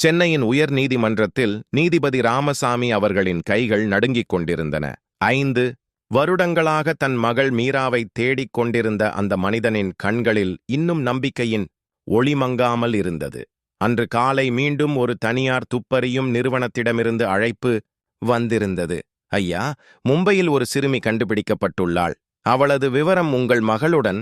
சென்னையின் உயர் நீதிமன்றத்தில் நீதிபதி ராமசாமி அவர்களின் கைகள் நடுங்கிக் கொண்டிருந்தன. ஐந்து வருடங்களாக தன் மகள் மீராவை தேடிக் கொண்டிருந்த அந்த மனிதனின் கண்களில் இன்னும் நம்பிக்கையின் ஒளிமங்காமல் இருந்தது. அன்று காலை மீண்டும் ஒரு தனியார் துப்பறியும் நிறுவனத்திடமிருந்து அழைப்பு வந்திருந்தது. ஐயா மும்பையில் ஒரு சிறுமி கண்டுபிடிக்கப்பட்டுள்ளாள். அவளது விவரம் உங்கள் மகளுடன்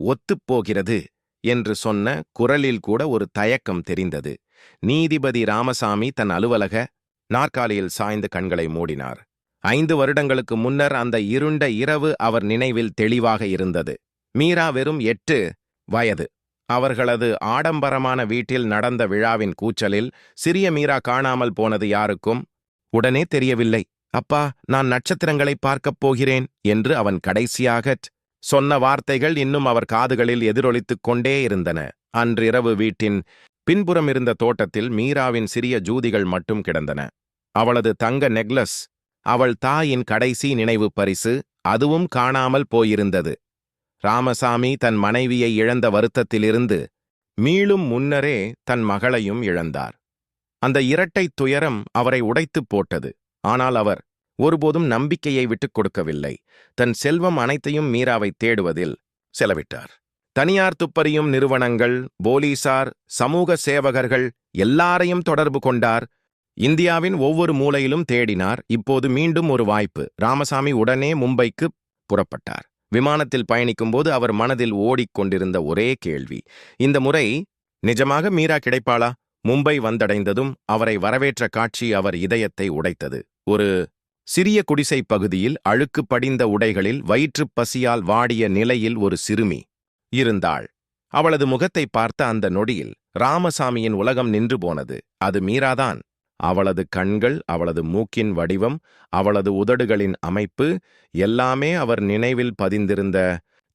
ஒத்துப்போகிறது என்று சொன்ன குரலில் கூட ஒரு தயக்கம் தெரிந்தது. நீதிபதி ராமசாமி தன் அலுவலக நாற்காலியில் சாய்ந்து கண்களை மூடினார். ஐந்து வருடங்களுக்கு முன்னர் அந்த இருண்ட இரவு அவர் நினைவில் தெளிவாக இருந்தது. மீரா வெறும் எட்டு வயது. அவர்களது ஆடம்பரமான வீட்டில் நடந்த விழாவின் கூச்சலில் சிறிய மீரா காணாமல் போனது யாருக்கும் உடனே தெரியவில்லை. அப்பா நான் நட்சத்திரங்களை பார்க்கப் போகிறேன் என்று அவன் கடைசியாகச் சொன்ன வார்த்தைகள் இன்னும் அவர் காதுகளில் எதிரொலித்துக் கொண்டே இருந்தன. அன்றிரவு வீட்டின் பின்புறம் இருந்த தோட்டத்தில் மீராவின் சிறிய ஜூதிகள் மட்டும் கிடந்தன. அவளது தங்க நெக்லஸ் அவள் தாயின் கடைசி நினைவு பரிசு அதுவும் காணாமல் போயிருந்தது. ராமசாமி தன் மனைவியை இழந்த வருத்தத்திலிருந்து மீளும் முன்னரே தன் மகளையும் இழந்தார். அந்த இரட்டைத் துயரம் அவரை உடைத்துப் போட்டது. ஆனால் அவர் ஒருபோதும் நம்பிக்கையை விட்டுக் கொடுக்கவில்லை. தன் செல்வம் அனைத்தையும் மீராவை தேடுவதில் செலவிட்டார். தனியார் துப்பறியும் நிறுவனங்கள் போலீசார் சமூக சேவகர்கள் எல்லாரையும் தொடர்பு கொண்டார். இந்தியாவின் ஒவ்வொரு மூலையிலும் தேடினார். இப்போது மீண்டும் ஒரு வாய்ப்பு. ராமசாமி உடனே மும்பைக்கு புறப்பட்டார். விமானத்தில் பயணிக்கும்போது அவர் மனதில் ஓடிக்கொண்டிருந்த ஒரே கேள்வி. இந்த முறை நிஜமாக மீரா கிடைப்பாளா? மும்பை வந்தடைந்ததும் அவரை வரவேற்ற காட்சி அவர் இதயத்தை உடைத்தது. ஒரு சிறிய குடிசை பகுதியில் அழுக்கு படிந்த உடைகளில் வயிற்றுப் பசியால் வாடிய நிலையில் ஒரு சிறுமி. இருந்தாள். அவளது முகத்தை பார்த்த அந்த நொடியில் ராமசாமியின் உலகம் நின்று போனது. அது மீராதான். அவளது கண்கள் அவளது மூக்கின் வடிவம் அவளது உதடுகளின் அமைப்பு எல்லாமே அவர் நினைவில் பதிந்திருந்த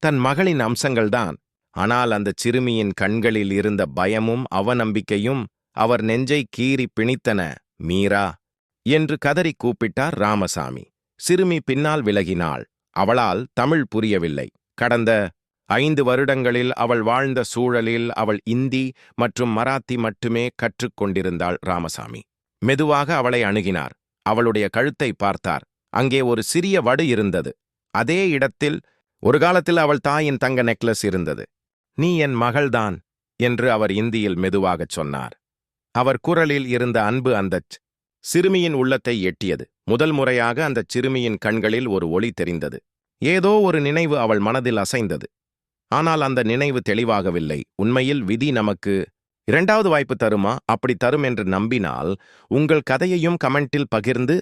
தன் மகளின் அம்சங்கள்தான். ஆனால் அந்த சிறுமியின் கண்களில் இருந்த பயமும் அவநம்பிக்கையும் அவர் நெஞ்சை கீறி பிணித்தன மீரா என்று கதறி கூப்பிட்டார் ராமசாமி. சிறுமி பின்னால் விலகினாள். அவளால் தமிழ் புரியவில்லை. கடந்த ஐந்து வருடங்களில் அவள் வாழ்ந்த சூழலில் அவள் இந்தி மற்றும் மராத்தி மட்டுமே கற்றுக்கொண்டிருந்தாள் ராமசாமி. மெதுவாக அவளை அணுகினார். அவளுடைய கழுத்தை பார்த்தார். அங்கே ஒரு சிறிய வடு இருந்தது. அதே இடத்தில் ஒரு காலத்தில் அவள் தாயின் தங்க நெக்லஸ் இருந்தது. நீ என் மகள்தான் என்று அவர் இந்தியில் மெதுவாகச் சொன்னார். அவர் குரலில் இருந்த அன்பு அந்தச் சிறுமியின் உள்ளத்தை எட்டியது. முதல் முறையாக அந்தச் சிறுமியின் கண்களில் ஒரு ஒளி தெரிந்தது. ஏதோ ஒரு நினைவு அவள் மனதில் அசைந்தது. ஆனால் அந்த நினைவு தெளிவாகவில்லை. உண்மையில் விதி நமக்கு இரண்டாவது வாய்ப்பு தருமா? அப்படி தரும் என்று நம்பினால் உங்கள் கதையையும் கமெண்டில் பகிர்ந்து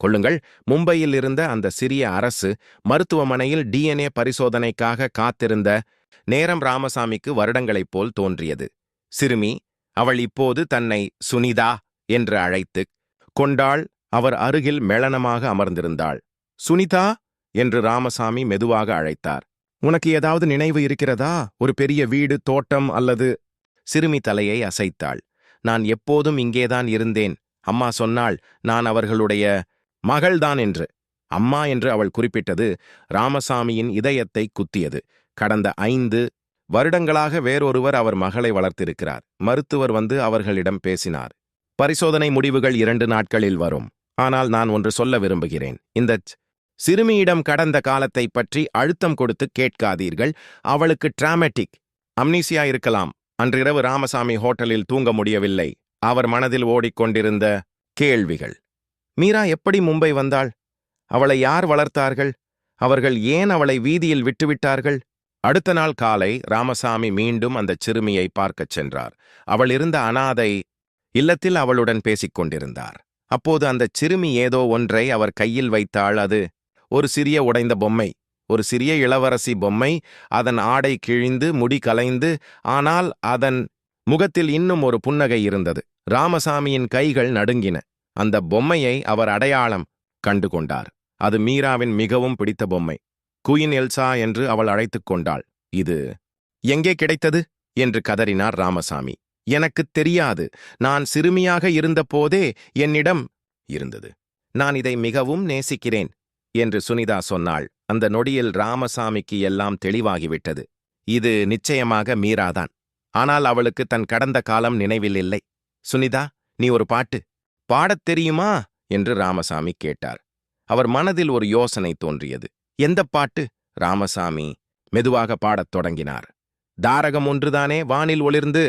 கொள்ளுங்கள். மும்பையில் இருந்த அந்த சிறிய அரசு மருத்துவமனையில் டிஎன்ஏ பரிசோதனைக்காக காத்திருந்த நேரம் ராமசாமிக்கு வருடங்களைப் போல் தோன்றியது. சிறுமி அவள் இப்போது தன்னை சுனிதா என்று அழைத்துக் கொண்டாள். அவர் அருகில் மெளனமாக அமர்ந்திருந்தாள். சுனிதா! என்று ராமசாமி மெதுவாக அழைத்தார். உனக்கு ஏதாவது நினைவு இருக்கிறதா? ஒரு பெரிய வீடு தோட்டம் அல்லது சிறுமி தலையை அசைத்தாள். நான் எப்போதும் இங்கேதான் இருந்தேன். அம்மா சொன்னாள் நான் அவர்களுடைய மகள்தான் என்று. அம்மா என்று அவள் குறிப்பிட்டது ராமசாமியின் இதயத்தை குத்தியது. கடந்த ஐந்து வருடங்களாக வேறொருவர் அவர் மகளை வளர்த்திருக்கிறார். மருத்துவர் வந்து அவர்களிடம் பேசினார். பரிசோதனை முடிவுகள் இரண்டு நாட்களில் வரும். ஆனால் நான் ஒன்று சொல்ல விரும்புகிறேன். இந்த சிறுமியிடம் கடந்த காலத்தை பற்றி அழுத்தம் கொடுத்து கேட்காதீர்கள். அவளுக்கு டிராமேட்டிக் அம்னீசியா இருக்கலாம். அன்றிரவு ராமசாமி ஹோட்டலில் தூங்க முடியவில்லை. அவர் மனதில் ஓடிக்கொண்டிருந்த கேள்விகள். மீரா எப்படி மும்பை வந்தாள்? அவளை யார் வளர்த்தார்கள்? அவர்கள் ஏன் அவளை வீதியில் விட்டுவிட்டார்கள்? அடுத்த நாள் காலை ராமசாமி மீண்டும் அந்த சிறுமியை பார்க்கச் சென்றார். அவள் இருந்த அனாதை இல்லத்தில் அவளுடன் பேசிக் கொண்டிருந்தார் அப்போது அந்த சிறுமி ஏதோ ஒன்றை அவர் கையில் வைத்தாள். அது ஒரு சிறிய உடைந்த பொம்மை. ஒரு சிறிய இளவரசி பொம்மை. அதன் ஆடை கிழிந்து முடி கலைந்து ஆனால் அதன் முகத்தில் இன்னும் ஒரு புன்னகை இருந்தது. ராமசாமியின் கைகள் நடுங்கின. அந்த பொம்மையை அவர் அடையாளம் கண்டு கொண்டார். அது மீராவின் மிகவும் பிடித்த பொம்மை. குயின் எல்சா என்று அவள் அழைத்துக் கொண்டாள். இது எங்கே கிடைத்தது? என்று கதறினார் ராமசாமி. எனக்குத் தெரியாது. நான் சிறுமியாக இருந்தபோதே என்னிடம் இருந்தது. நான் இதை மிகவும் நேசிக்கிறேன். என்று சுனிதா சொன்னாள். அந்த நொடியில் ராமசாமிக்கு எல்லாம் தெளிவாகிவிட்டது. இது நிச்சயமாக மீராதான். ஆனால் அவளுக்கு தன் கடந்த காலம் நினைவில் இல்லை. சுனிதா நீ ஒரு பாட்டு பாடத் தெரியுமா? என்று ராமசாமி கேட்டார். அவர் மனதில் ஒரு யோசனை தோன்றியது. எந்த பாட்டு? ராமசாமி மெதுவாக பாடத் தொடங்கினார். தாரகம் ஒன்றுதானே வானில் ஒளிர்ந்து?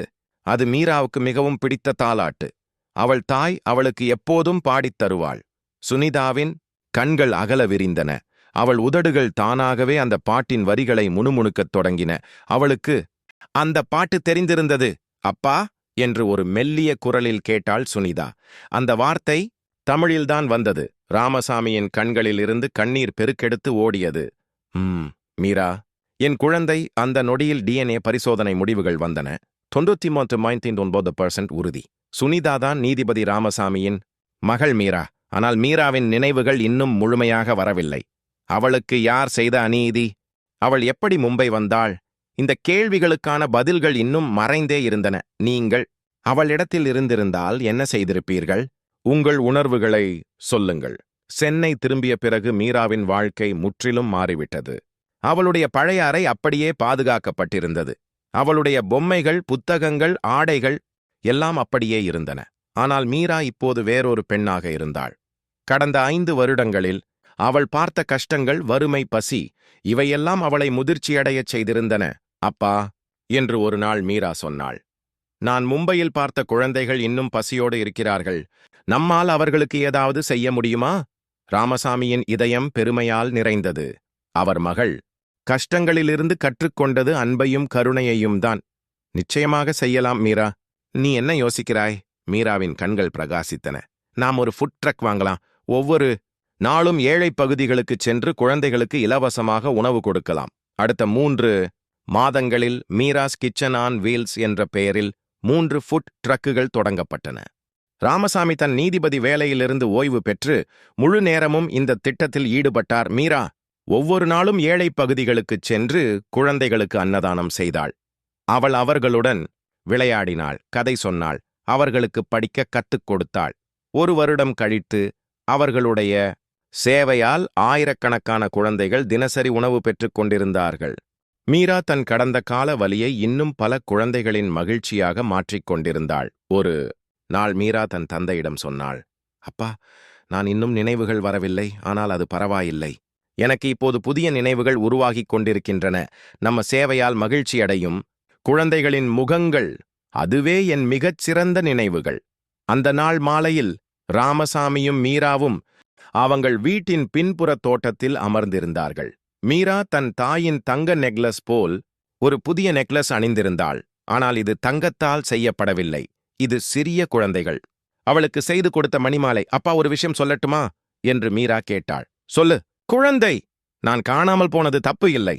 அது மீராவுக்கு மிகவும் பிடித்த தாலாட்டு அவள் தாய் அவளுக்கு எப்போதும் பாடித் தருவாள். சுனிதாவின் கண்கள் அகல விரிந்தன. அவள் உதடுகள் தானாகவே அந்த பாட்டின் வரிகளை முணுமுணுக்கத் தொடங்கின. அவளுக்கு அந்த பாட்டு தெரிந்திருந்தது அப்பா? என்று ஒரு மெல்லிய குரலில் கேட்டாள் சுனிதா. அந்த வார்த்தை தமிழில்தான் வந்தது. ராமசாமியின் கண்களில் இருந்து கண்ணீர் பெருக்கெடுத்து ஓடியது. ம் மீரா என் குழந்தை அந்த நொடியில் டிஎன்ஏ பரிசோதனை முடிவுகள் வந்தன. தொண்ணூத்தி மூன்று மைன்டீன் ஒன்பது பர்சன்ட் உறுதி. சுனிதா தான் நீதிபதி ராமசாமியின் மகள் மீரா. ஆனால் மீராவின் நினைவுகள் இன்னும் முழுமையாக வரவில்லை. அவளுக்கு யார் செய்த அநீதி? அவள் எப்படி மும்பை வந்தாள்? இந்த கேள்விகளுக்கான பதில்கள் இன்னும் மறைந்தே இருந்தன. நீங்கள் அவளிடத்தில் இருந்திருந்தால் என்ன செய்திருப்பீர்கள்? உங்கள் உணர்வுகளை சொல்லுங்கள். சென்னை திரும்பிய பிறகு மீராவின் வாழ்க்கை முற்றிலும் மாறிவிட்டது. அவளுடைய பழைய அறை அப்படியே பாதுகாக்கப்பட்டிருந்தது. அவளுடைய பொம்மைகள் புத்தகங்கள் ஆடைகள் எல்லாம் அப்படியே இருந்தன. ஆனால் மீரா இப்போது வேறொரு பெண்ணாக இருந்தாள். கடந்த ஐந்து வருடங்களில் அவள் பார்த்த கஷ்டங்கள் வறுமை பசி இவையெல்லாம் அவளை முதிர்ச்சியடையச் செய்திருந்தன. அப்பா என்று ஒரு நாள் மீரா சொன்னாள். நான் மும்பையில் பார்த்த குழந்தைகள் இன்னும் பசியோடு இருக்கிறார்கள். நம்மால் அவர்களுக்கு ஏதாவது செய்ய முடியுமா? ராமசாமியின் இதயம் பெருமையால் நிறைந்தது. அவர் மகள் கஷ்டங்களிலிருந்து கற்றுக்கொண்டது அன்பையும் கருணையையும் தான். நிச்சயமாக செய்யலாம் மீரா. நீ என்ன யோசிக்கிறாய்? மீராவின் கண்கள் பிரகாசித்தன. நாம் ஒரு ஃபுட் ட்ரக் வாங்கலாம். ஒவ்வொரு நாளும் ஏழை பகுதிகளுக்குச் சென்று குழந்தைகளுக்கு இலவசமாக உணவு கொடுக்கலாம். அடுத்த மூன்று மாதங்களில் மீராஸ் கிச்சன் ஆன் வீல்ஸ் என்ற பெயரில் மூன்று ஃபுட் ட்ரக்குகள் தொடங்கப்பட்டன. ராமசாமி தன் நீதிபதி வேலையிலிருந்து ஓய்வு பெற்று முழு நேரமும் இந்த திட்டத்தில் ஈடுபட்டார். மீரா ஒவ்வொரு நாளும் ஏழை பகுதிகளுக்குச் சென்று குழந்தைகளுக்கு அன்னதானம் செய்தாள். அவள் அவர்களுடன் விளையாடினாள். கதை சொன்னாள். அவர்களுக்கு படிக்க கத்துக் கொடுத்தாள். ஒரு வருடம் கழித்து அவர்களுடைய சேவையால் ஆயிரக்கணக்கான குழந்தைகள் தினசரி உணவு பெற்றுக் கொண்டிருந்தார்கள். மீரா தன் கடந்த கால வலியை இன்னும் பல குழந்தைகளின் மகிழ்ச்சியாக மாற்றிக் கொண்டிருந்தாள். ஒரு நாள் மீரா தன் தந்தையிடம் சொன்னாள் அப்பா நான் இன்னும் நினைவுகள் வரவில்லை ஆனால் அது பரவாயில்லை. எனக்கு இப்போது புதிய நினைவுகள் உருவாகிக் கொண்டிருக்கின்றன. நம்ம சேவையால் மகிழ்ச்சியடையும். குழந்தைகளின் முகங்கள் அதுவே என் மிகச் சிறந்த நினைவுகள். அந்த நாள் மாலையில் ராமசாமியும் மீராவும் அவங்கள் வீட்டின் பின்புற தோட்டத்தில் அமர்ந்திருந்தார்கள். மீரா தன் தாயின் தங்க நெக்லஸ் போல் ஒரு புதிய நெக்லஸ் அணிந்திருந்தாள். ஆனால் இது தங்கத்தால் செய்யப்படவில்லை. இது சிறிய குழந்தைகள். அவளுக்கு செய்து கொடுத்த மணிமாலை அப்பா ஒரு விஷயம் சொல்லட்டுமா? என்று மீரா கேட்டாள். சொல்லு. குழந்தை! நான் காணாமல் போனது தப்பு இல்லை.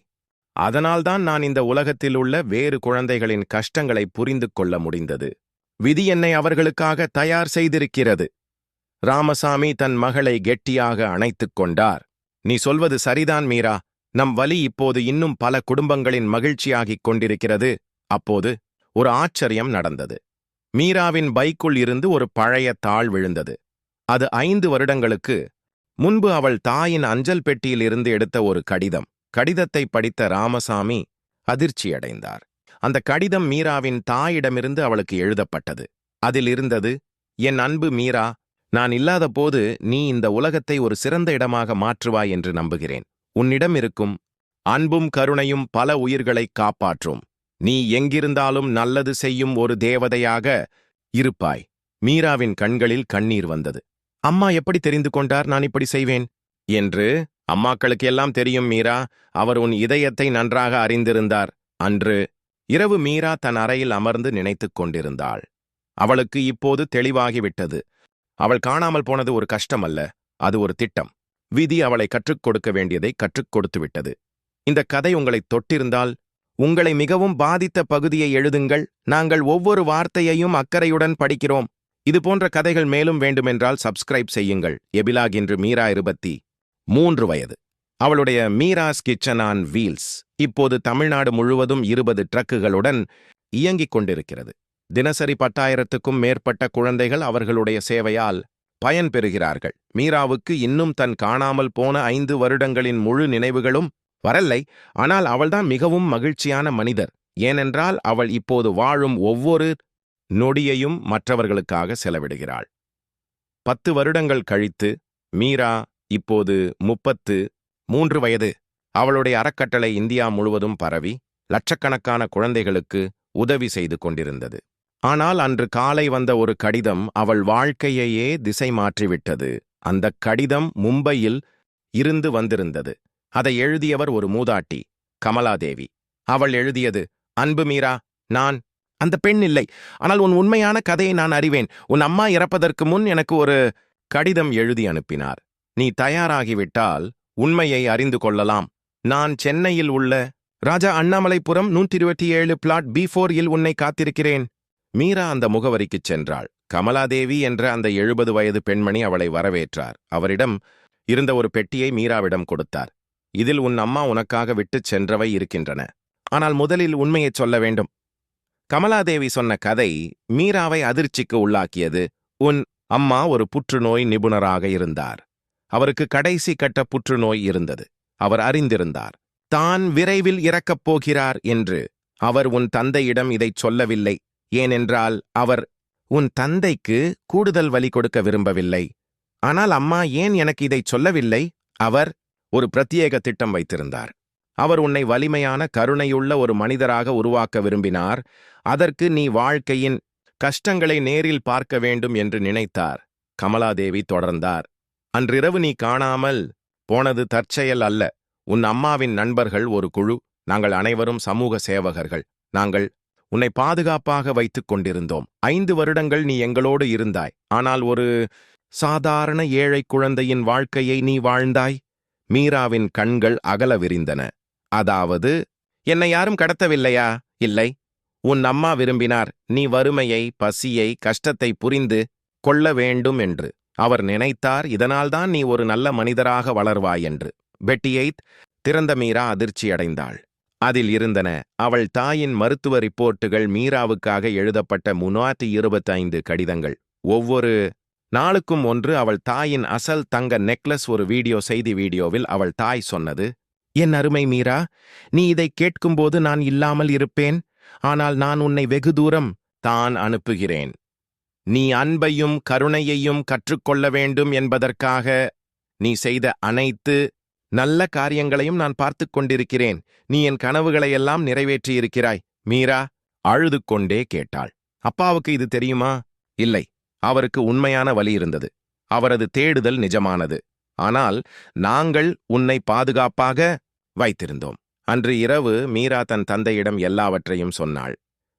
அதனால்தான் நான் இந்த உலகத்தில் உள்ள வேறு குழந்தைகளின் கஷ்டங்களை புரிந்து கொள்ள முடிந்தது. விதி என்னை அவர்களுக்காக தயார் செய்திருக்கிறது. ராமசாமி தன் மகளை கெட்டியாக அணைத்துக் கொண்டார். நீ சொல்வது சரிதான் மீரா. நம் வலி இப்போது இன்னும் பல குடும்பங்களின் மகிழ்ச்சியாகிக் கொண்டிருக்கிறது. அப்போது ஒரு ஆச்சரியம் நடந்தது. மீராவின் பைக்குள் இருந்து ஒரு பழைய தாள் விழுந்தது. அது ஐந்து வருடங்களுக்கு முன்பு அவள் தாயின் அஞ்சல் பெட்டியில் இருந்து எடுத்த ஒரு கடிதம். கடிதத்தை படித்த ராமசாமி அதிர்ச்சியடைந்தார். அந்த கடிதம் மீராவின் தாயிடமிருந்து அவளுக்கு எழுதப்பட்டது. அதில் இருந்தது என் அன்பு மீரா நான் இல்லாத போது நீ இந்த உலகத்தை ஒரு சிறந்த இடமாக மாற்றுவாய் என்று நம்புகிறேன். உன்னிடம் இருக்கும் அன்பும் கருணையும் பல உயிர்களைக் காப்பாற்றும். நீ எங்கிருந்தாலும் நல்லது செய்யும் ஒரு தேவதையாக இருப்பாய். மீராவின் கண்களில் கண்ணீர் வந்தது. அம்மா எப்படி தெரிந்து கொண்டார் நான் இப்படி செய்வேன்? என்று அம்மாக்களுக்கு எல்லாம் தெரியும் மீரா அவர் உன் இதயத்தை நன்றாக அறிந்திருந்தார். அன்று இரவு மீரா தன் அறையில் அமர்ந்து நினைத்துக் கொண்டிருந்தாள். அவளுக்கு இப்போது தெளிவாகிவிட்டது. அவள் காணாமல் போனது ஒரு கஷ்டம் அல்ல அது ஒரு திட்டம். விதி அவளை கற்றுக் கொடுக்க வேண்டியதை கற்றுக் கொடுத்து விட்டது. இந்த கதை உங்களை தொட்டிருந்தால் உங்களை மிகவும் பாதித்த பகுதியை எழுதுங்கள். நாங்கள் ஒவ்வொரு வார்த்தையையும் அக்கறையுடன் படிக்கிறோம். இதுபோன்ற கதைகள் மேலும் வேண்டுமென்றால் சப்ஸ்கிரைப் செய்யுங்கள். எபிலாக் இன்று மீரா இருபத்தி மூன்று வயது. அவளுடைய மீராஸ் கிச்சன் ஆன் வீல்ஸ் இப்போது தமிழ்நாடு முழுவதும் இருபது ட்ரக்குகளுடன் இயங்கிக் கொண்டிருக்கிறது. தினசரி பத்தாயிரத்துக்கும் மேற்பட்ட குழந்தைகள் அவர்களுடைய சேவையால் பயன் பெறுகிறார்கள். மீராவுக்கு இன்னும் தன் காணாமல் போன ஐந்து வருடங்களின் முழு நினைவுகளும் வரலை. ஆனால் அவள்தான் மிகவும் மகிழ்ச்சியான மனிதர். ஏனென்றால் அவள் இப்போது வாழும் ஒவ்வொரு நொடியையும் மற்றவர்களுக்காக செலவிடுகிறாள். பத்து வருடங்கள் கழித்து மீரா இப்போது முப்பத்து மூன்று வயது. அவளுடைய அறக்கட்டளை இந்தியா முழுவதும் பரவி லட்சக்கணக்கான குழந்தைகளுக்கு உதவி செய்து கொண்டிருந்தது. ஆனால் அன்று காலை வந்த ஒரு கடிதம் அவள் வாழ்க்கையையே திசை மாற்றிவிட்டது. அந்த கடிதம் மும்பையில் இருந்து வந்திருந்தது. அதை எழுதியவர் ஒரு மூதாட்டி கமலாதேவி. அவள் எழுதியது அன்பு மீரா நான் அந்த பெண் இல்லை. ஆனால் உன் உண்மையான கதையை நான் அறிவேன். உன் அம்மா இறப்பதற்கு முன் எனக்கு ஒரு கடிதம் எழுதி அனுப்பினார். நீ தயாராகிவிட்டால் உண்மையை அறிந்து கொள்ளலாம். நான் சென்னையில் உள்ள ராஜா அண்ணாமலைபுரம் நூற்றி இருபத்தி ஏழு பிளாட் பி இல் உன்னை காத்திருக்கிறேன். மீரா அந்த முகவரிக்குச் சென்றாள். கமலாதேவி என்ற அந்த எழுபது வயது பெண்மணி அவளை வரவேற்றார். அவரிடம் இருந்த ஒரு பெட்டியை மீராவிடம் கொடுத்தார். இதில் உன் அம்மா உனக்காக விட்டுச் சென்றவை இருக்கின்றன. ஆனால் முதலில் உண்மையைச் சொல்ல வேண்டும். கமலாதேவி சொன்ன கதை மீராவை அதிர்ச்சிக்கு உள்ளாக்கியது. உன் அம்மா ஒரு புற்றுநோய் நிபுணராக இருந்தார். அவருக்கு கடைசி கட்ட புற்றுநோய் இருந்தது. அவர் அறிந்திருந்தார். தான் விரைவில் இறக்கப் போகிறார் என்று. அவர் உன் தந்தையிடம் இதைச் சொல்லவில்லை. ஏனென்றால் அவர் உன் தந்தைக்கு கூடுதல் வலி கொடுக்க விரும்பவில்லை. ஆனால் அம்மா ஏன் எனக்கு இதைச் சொல்லவில்லை? அவர் ஒரு பிரத்யேக திட்டம் வைத்திருந்தார். அவர் உன்னை வலிமையான கருணையுள்ள ஒரு மனிதராக உருவாக்க விரும்பினார். அதற்கு நீ வாழ்க்கையின் கஷ்டங்களை நேரில் பார்க்க வேண்டும் என்று நினைத்தார். கமலாதேவி தொடர்ந்தார். அன்றிரவு நீ காணாமல் போனது தற்செயல் அல்ல. உன் அம்மாவின் நண்பர்கள் ஒரு குழு. நாங்கள் அனைவரும் சமூக சேவகர்கள். நாங்கள் உன்னை பாதுகாப்பாக வைத்துக் கொண்டிருந்தோம். ஐந்து வருடங்கள் நீ எங்களோடு இருந்தாய். ஆனால் ஒரு சாதாரண ஏழை குழந்தையின் வாழ்க்கையை நீ வாழ்ந்தாய். மீராவின் கண்கள் அகல விரிந்தன. அதாவது என்னை யாரும் கடத்தவில்லையா? இல்லை. உன் அம்மா விரும்பினார். நீ வறுமையை பசியை கஷ்டத்தை புரிந்து கொள்ள வேண்டும் என்று. அவர் நினைத்தார் இதனால்தான் நீ ஒரு நல்ல மனிதராக வளர்வாய் என்று. பெட்டியைத் திறந்த மீரா அதிர்ச்சியடைந்தாள். அதில் இருந்தன அவள் தாயின் மருத்துவ ரிப்போர்ட்டுகள் மீராவுக்காக எழுதப்பட்ட முன்னூற்றி இருபத்தைந்து கடிதங்கள். ஒவ்வொரு நாளுக்கும் ஒன்று அவள் தாயின் அசல் தங்க நெக்லஸ் ஒரு வீடியோ செய்தி வீடியோவில் அவள் தாய் சொன்னது என் அருமை மீரா நீ இதை கேட்கும்போது நான் இல்லாமல் இருப்பேன். ஆனால் நான் உன்னை வெகு தூரம் தான் அனுப்புகிறேன். நீ அன்பையும் கருணையையும் கற்றுக்கொள்ள வேண்டும் என்பதற்காக நீ செய்த அனைத்து நல்ல காரியங்களையும் நான் பார்த்துக் கொண்டிருக்கிறேன். நீ என் கனவுகளையெல்லாம் நிறைவேற்றியிருக்கிறாய். மீரா அழுது கொண்டே கேட்டாள். அப்பாவுக்கு இது தெரியுமா? இல்லை. அவருக்கு உண்மையான வழி இருந்தது. அவரது தேடுதல் நிஜமானது. ஆனால் நாங்கள் உன்னை பாதுகாப்பாக வைத்திருந்தோம். அன்று இரவு மீரா தன் தந்தையிடம் எல்லாவற்றையும் சொன்னாள்.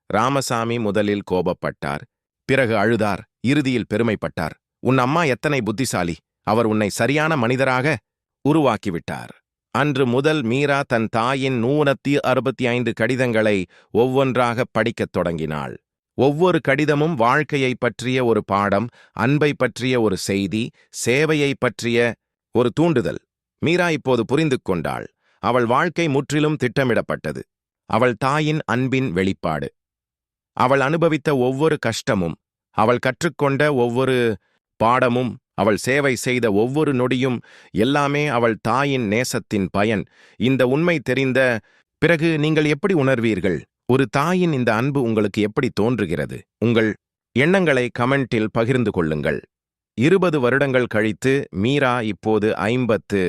ராமசாமி முதலில் கோபப்பட்டார். பிறகு அழுதார் இறுதியில் பெருமைப்பட்டார். உன் அம்மா எத்தனை புத்திசாலி அவர் உன்னை சரியான மனிதராக உருவாக்கிவிட்டார். அன்று முதல் மீரா தன் தாயின் நூனத்தி அறுபத்தி ஐந்து கடிதங்களை ஒவ்வொன்றாக படிக்கத் தொடங்கினாள். ஒவ்வொரு கடிதமும் வாழ்க்கையை பற்றிய ஒரு பாடம் அன்பை பற்றிய ஒரு செய்தி சேவையை பற்றிய ஒரு தூண்டுதல். மீரா இப்போது புரிந்து கொண்டாள். அவள் வாழ்க்கை முற்றிலும் திட்டமிடப்பட்டது. அவள் தாயின் அன்பின் வெளிப்பாடு. அவள் அனுபவித்த ஒவ்வொரு கஷ்டமும் அவள் கற்றுக்கொண்ட ஒவ்வொரு பாடமும் அவள் சேவை செய்த ஒவ்வொரு நொடியும் எல்லாமே அவள் தாயின் நேசத்தின் பயன். இந்த உண்மை தெரிந்த பிறகு நீங்கள் எப்படி உணர்வீர்கள்? ஒரு தாயின் இந்த அன்பு உங்களுக்கு எப்படி தோன்றுகிறது? உங்கள் எண்ணங்களை கமெண்டில் பகிர்ந்து கொள்ளுங்கள். இருபது வருடங்கள் கழித்து மீரா இப்போது ஐம்பத்து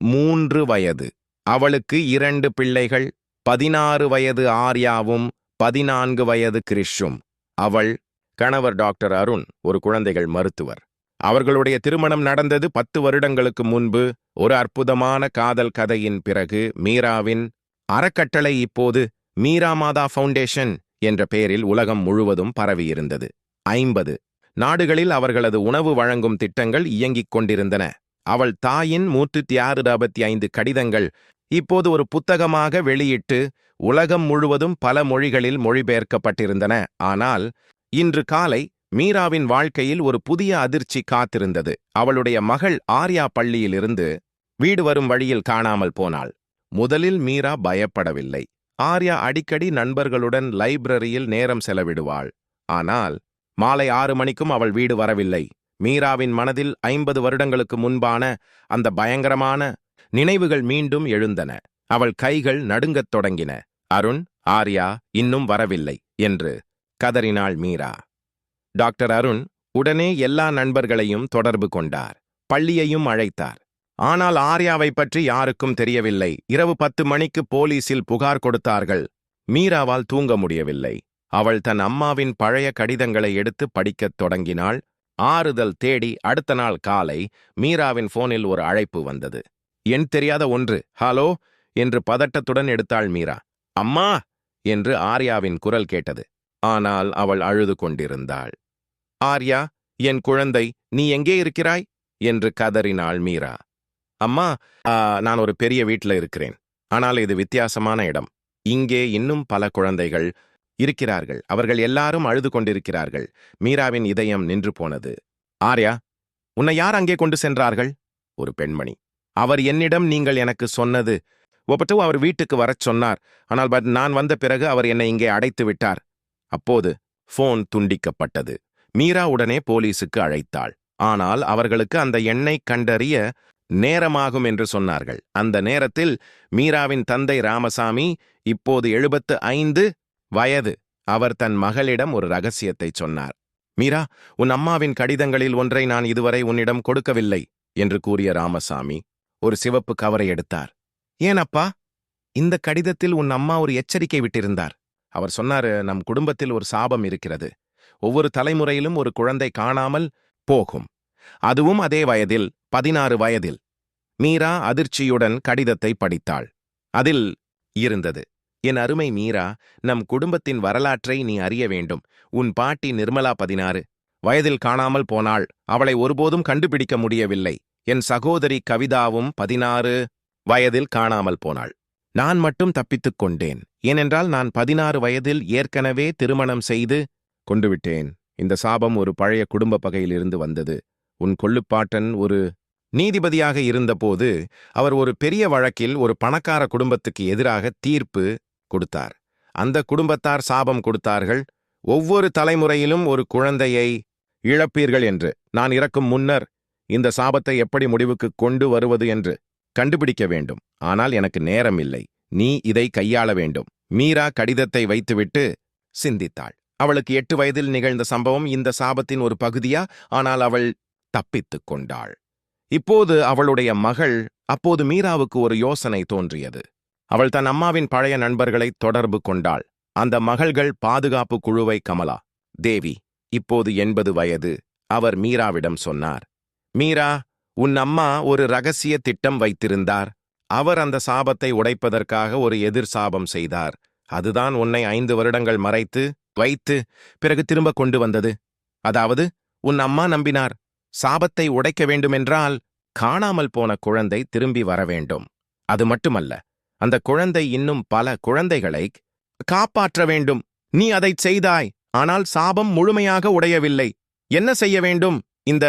மூன்று வயது. அவளுக்கு இரண்டு பிள்ளைகள் பதினாறு வயது ஆர்யாவும் பதினான்கு வயது கிரிஷும் அவள் கணவர் டாக்டர் அருண் ஒரு குழந்தைகள் மருத்துவர். அவர்களுடைய திருமணம் நடந்தது பத்து வருடங்களுக்கு முன்பு ஒரு அற்புதமான காதல் கதையின் பிறகு மீராவின் அறக்கட்டளை இப்போது மீரா மாதா ஃபவுண்டேஷன் என்ற பெயரில் உலகம் முழுவதும் பரவியிருந்தது. ஐம்பது. நாடுகளில் அவர்களது உணவு வழங்கும் திட்டங்கள் இயங்கிக் கொண்டிருந்தன. அவள் தாயின் நூற்று ஆறு அறுபத்தி ஐந்து கடிதங்கள் இப்போது ஒரு புத்தகமாக வெளியிட்டு உலகம் முழுவதும் பல மொழிகளில் மொழிபெயர்க்கப்பட்டிருந்தன. ஆனால் இன்று காலை மீராவின் வாழ்க்கையில் ஒரு புதிய அதிர்ச்சி காத்திருந்தது. அவளுடைய மகள் ஆர்யா பள்ளியிலிருந்து வீடு வரும் வழியில் காணாமல் போனாள். முதலில் மீரா பயப்படவில்லை. ஆர்யா அடிக்கடி நண்பர்களுடன் லைப்ரரியில் நேரம் செலவிடுவாள். ஆனால் மாலை ஆறு மணிக்கும் அவள் வீடு வரவில்லை. மீராவின் மனதில் ஐம்பது வருடங்களுக்கு முன்பான அந்த பயங்கரமான நினைவுகள் மீண்டும் எழுந்தன. அவள் கைகள் நடுங்கத் தொடங்கின. அருண் ஆர்யா இன்னும் வரவில்லை என்று கதறினாள் மீரா. டாக்டர் அருண் உடனே எல்லா நண்பர்களையும் தொடர்பு கொண்டார் பள்ளியையும் அழைத்தார். ஆனால் ஆர்யாவை பற்றி யாருக்கும் தெரியவில்லை. இரவு பத்து மணிக்கு போலீசில் புகார் கொடுத்தார்கள். மீராவால் தூங்க முடியவில்லை. அவள் தன் அம்மாவின் பழைய கடிதங்களை எடுத்து படிக்கத் தொடங்கினாள். ஆறுதல் தேடி அடுத்த நாள் காலை மீராவின் போனில் ஒரு அழைப்பு வந்தது. என் தெரியாத ஒன்று ஹலோ? என்று பதட்டத்துடன் எடுத்தாள் மீரா. அம்மா! என்று ஆர்யாவின் குரல் கேட்டது. ஆனால் அவள் அழுது கொண்டிருந்தாள். ஆர்யா என் குழந்தை நீ எங்கே இருக்கிறாய்? என்று கதறினாள் மீரா. அம்மா நான் ஒரு பெரிய வீட்டில் இருக்கிறேன். ஆனால் இது வித்தியாசமான இடம். இங்கே இன்னும் பல குழந்தைகள் இருக்கிறார்கள். அவர்கள் எல்லாரும் அழுது கொண்டிருக்கிறார்கள். மீராவின் இதயம் நின்று போனது. ஆர்யா உன்னை யார் அங்கே கொண்டு சென்றார்கள்? ஒரு பெண்மணி. அவர் என்னிடம் நீங்கள் எனக்கு சொன்னது ஒப்பட்டு அவர் வீட்டுக்கு வரச் சொன்னார். ஆனால் பட் நான் வந்த பிறகு அவர் என்னை இங்கே அடைத்து விட்டார். அப்போது போன் துண்டிக்கப்பட்டது. மீரா உடனே போலீசுக்கு அழைத்தாள். ஆனால் அவர்களுக்கு அந்த எண்ணை கண்டறிய நேரமாகும் என்று சொன்னார்கள். அந்த நேரத்தில் மீராவின் தந்தை ராமசாமி இப்போது எழுபத்து ஐந்து வயது. அவர் தன் மகளிடம் ஒரு ரகசியத்தை சொன்னார். மீரா உன் அம்மாவின் கடிதங்களில் ஒன்றை நான் இதுவரை உன்னிடம் கொடுக்கவில்லை என்று கூறிய ராமசாமி ஒரு சிவப்பு கவரை எடுத்தார். ஏன் அப்பா இந்த கடிதத்தில் உன் அம்மா ஒரு எச்சரிக்கை விட்டிருந்தார். அவர் சொன்னாரு நம் குடும்பத்தில் ஒரு சாபம் இருக்கிறது. ஒவ்வொரு தலைமுறையிலும் ஒரு குழந்தை காணாமல் போகும். அதுவும் அதே வயதில் பதினாறு வயதில். மீரா அதிர்ச்சியுடன் கடிதத்தை படித்தாள். அதில் இருந்தது என் அருமை மீரா நம் குடும்பத்தின் வரலாற்றை நீ அறிய வேண்டும். உன் பாட்டி நிர்மலா பதினாறு வயதில் காணாமல் போனாள். அவளை ஒருபோதும் கண்டுபிடிக்க முடியவில்லை. என் சகோதரி கவிதாவும் பதினாறு வயதில் காணாமல் போனாள். நான் மட்டும் தப்பித்துக் கொண்டேன். ஏனென்றால் நான் பதினாறு வயதில் ஏற்கனவே திருமணம் செய்து கொண்டுவிட்டேன் இந்த சாபம் ஒரு பழைய குடும்ப பகையிலிருந்து வந்தது. உன் கொள்ளுப்பாட்டன் ஒரு நீதிபதியாக இருந்தபோது அவர் ஒரு பெரிய வழக்கில் ஒரு பணக்கார குடும்பத்துக்கு எதிராக தீர்ப்பு கொடுத்தார். அந்த குடும்பத்தார் சாபம் கொடுத்தார்கள். ஒவ்வொரு தலைமுறையிலும் ஒரு குழந்தையை இழப்பீர்கள் என்று. நான் இறக்கும் முன்னர் இந்த சாபத்தை எப்படி முடிவுக்கு கொண்டு வருவது என்று கண்டுபிடிக்க வேண்டும். ஆனால் எனக்கு நேரம் இல்லை நீ இதை கையாள வேண்டும். மீரா கடிதத்தை வைத்துவிட்டு சிந்தித்தாள். அவளுக்கு எட்டு வயதில் நிகழ்ந்த சம்பவம் இந்த சாபத்தின் ஒரு பகுதியா? ஆனால் அவள் தப்பித்துக் கொண்டாள். இப்போது அவளுடைய மகள் அப்போது மீராவுக்கு ஒரு யோசனை தோன்றியது. அவள் தன் அம்மாவின் பழைய நண்பர்களை தொடர்பு கொண்டாள். அந்த மகள்கள் பாதுகாப்பு குழுவை கமலா தேவி இப்போது எண்பது வயது. அவர் மீராவிடம் சொன்னார் மீரா உன் அம்மா ஒரு ரகசிய திட்டம் வைத்திருந்தார். அவர் அந்த சாபத்தை உடைப்பதற்காக ஒரு எதிர் சாபம் செய்தார். அதுதான் உன்னை ஐந்து வருடங்கள் மறைத்து வைத்து பிறகு திரும்ப கொண்டு வந்தது. அதாவது உன் அம்மா நம்பினார். சாபத்தை உடைக்க வேண்டுமென்றால் காணாமல் போன குழந்தை திரும்பி வர வேண்டும். அது மட்டுமல்ல அந்த குழந்தை இன்னும் பல குழந்தைகளை காப்பாற்ற வேண்டும். நீ அதைச் செய்தாய் ஆனால் சாபம் முழுமையாக உடையவில்லை. என்ன செய்ய வேண்டும்? இந்த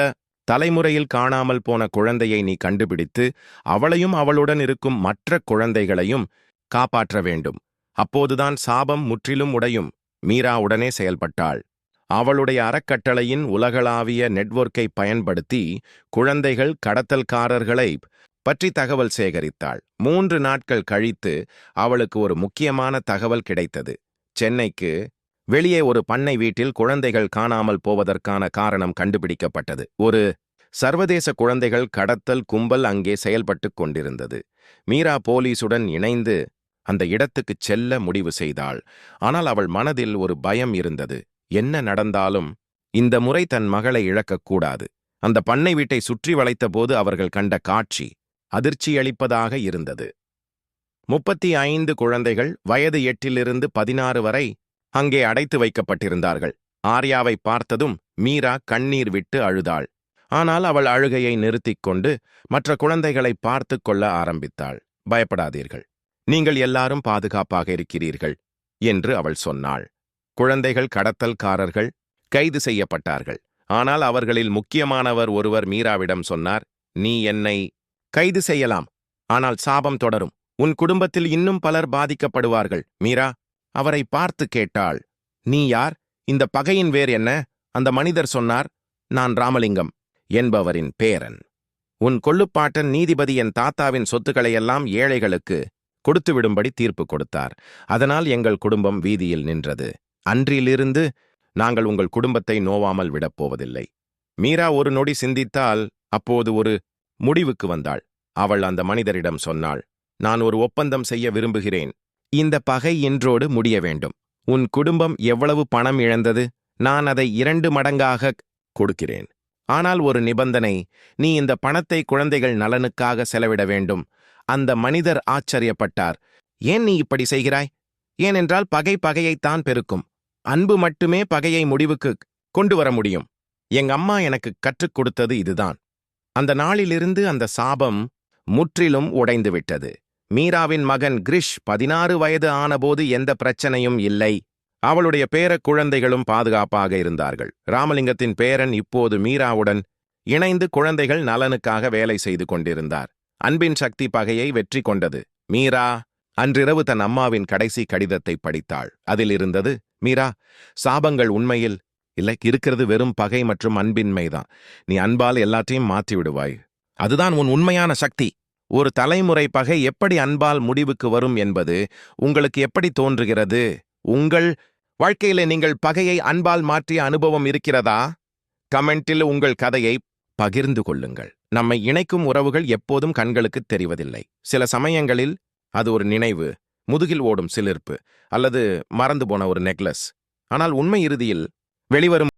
தலைமுறையில் காணாமல் போன குழந்தையை நீ கண்டுபிடித்து அவளையும் அவளுடன் இருக்கும் மற்ற குழந்தைகளையும் காப்பாற்ற வேண்டும். அப்போதுதான் சாபம் முற்றிலும் உடையும். மீரா உடனே செயல்பட்டாள். அவளுடைய அறக்கட்டளையின் உலகளாவிய நெட்வொர்க்கை பயன்படுத்தி குழந்தைகள் கடத்தல்காரர்களை பற்றி தகவல் சேகரித்தாள். மூன்று நாட்கள் கழித்து அவளுக்கு ஒரு முக்கியமான தகவல் கிடைத்தது. சென்னைக்கு வெளியே ஒரு பண்ணை வீட்டில் குழந்தைகள் காணாமல் போவதற்கான காரணம் கண்டுபிடிக்கப்பட்டது. ஒரு சர்வதேச குழந்தைகள் கடத்தல் கும்பல் அங்கே செயல்பட்டுக் கொண்டிருந்தது. மீரா போலீசுடன் இணைந்து அந்த இடத்துக்குச் செல்ல முடிவு செய்தாள். ஆனால் அவள் மனதில் ஒரு பயம் இருந்தது. என்ன நடந்தாலும் இந்த முறை தன் மகளை இழக்கக்கூடாது அந்த பண்ணை வீட்டை சுற்றி வளைத்தபோது அவர்கள் கண்ட காட்சி அதிர்ச்சியளிப்பதாக இருந்தது. முப்பத்தி ஐந்து குழந்தைகள் வயது எட்டிலிருந்து பதினாறு வரை அங்கே அடைத்து வைக்கப்பட்டிருந்தார்கள். ஆர்யாவை பார்த்ததும் மீரா கண்ணீர் விட்டு அழுதாள். ஆனால் அவள் அழுகையை நிறுத்திக் கொண்டு மற்ற குழந்தைகளை பார்த்து கொள்ள ஆரம்பித்தாள். பயப்படாதீர்கள். நீங்கள் எல்லாரும் பாதுகாப்பாக இருக்கிறீர்கள் என்று அவள் சொன்னாள். குழந்தைகள் கடத்தல்காரர்கள் கைது செய்யப்பட்டார்கள். ஆனால் அவர்களில் முக்கியமானவர் ஒருவர் மீராவிடம் சொன்னார் நீ என்னை கைது செய்யலாம். ஆனால் சாபம் தொடரும். உன் குடும்பத்தில் இன்னும் பலர் பாதிக்கப்படுவார்கள். மீரா அவரை பார்த்து கேட்டாள் நீ யார்? இந்த பகையின் வேர் என்ன? அந்த மனிதர் சொன்னார் நான் ராமலிங்கம் என்பவரின் பேரன். உன் கொள்ளுப்பாட்டன் நீதிபதி என் தாத்தாவின் சொத்துக்களையெல்லாம் ஏழைகளுக்கு கொடுத்துவிடும்படி தீர்ப்பு கொடுத்தார். அதனால் எங்கள் குடும்பம் வீதியில் நின்றது. அன்றிலிருந்து நாங்கள் உங்கள் குடும்பத்தை நோவாமல் விடப்போவதில்லை மீரா ஒரு நொடி சிந்தித்தால் அப்போது ஒரு முடிவுக்கு வந்தாள். அவள் அந்த மனிதரிடம் சொன்னாள் நான் ஒரு ஒப்பந்தம் செய்ய விரும்புகிறேன். இந்த பகை இன்றோடு முடிய வேண்டும். உன் குடும்பம் எவ்வளவு பணம் இழந்தது? நான் அதை இரண்டு மடங்காக கொடுக்கிறேன். ஆனால் ஒரு நிபந்தனை நீ இந்த பணத்தை குழந்தைகள் நலனுக்காக செலவிட வேண்டும். அந்த மனிதர் ஆச்சரியப்பட்டார். ஏன் நீ இப்படி செய்கிறாய்? ஏனென்றால் பகை பகையைத்தான் பெருக்கும். அன்பு மட்டுமே பகையை முடிவுக்கு கொண்டு வர முடியும். எங்க அம்மா எனக்கு கற்றுக் கொடுத்தது இதுதான். அந்த நாளிலிருந்து அந்த சாபம் முற்றிலும் உடைந்துவிட்டது மீராவின் மகன் கிரிஷ் பதினாறு வயது ஆனபோது எந்த பிரச்சனையும் இல்லை. அவளுடைய பேர குழந்தைகளும் பாதுகாப்பாக இருந்தார்கள். ராமலிங்கத்தின் பேரன் இப்போது மீராவுடன் இணைந்து குழந்தைகள் நலனுக்காக வேலை செய்து கொண்டிருந்தார். அன்பின் சக்தி பகையை வெற்றி கொண்டது. மீரா அன்றிரவு தன் அம்மாவின் கடைசி கடிதத்தை படித்தாள். அதில் இருந்தது மீரா சாபங்கள் உண்மையில் இல்லை. இருக்கிறது வெறும் பகை மற்றும் அன்பின்மைதான். நீ அன்பால் எல்லாத்தையும் மாற்றி விடுவாய் அதுதான் உன் உண்மையான சக்தி. ஒரு தலைமுறை பகை எப்படி அன்பால் முடிவுக்கு வரும் என்பது உங்களுக்கு எப்படி தோன்றுகிறது? உங்கள் வாழ்க்கையில நீங்கள் பகையை அன்பால் மாற்றிய அனுபவம் இருக்கிறதா? கமெண்டில் உங்கள் கதையை பகிர்ந்து கொள்ளுங்கள். நம்மை இணைக்கும் உறவுகள் எப்போதும் கண்களுக்கு தெரிவதில்லை. சில சமயங்களில் அது ஒரு நினைவு முதுகில் ஓடும் சிலிர்ப்பு அல்லது மறந்து போன ஒரு நெக்லஸ். ஆனால் உண்மை இறுதியில் வெளிவரும்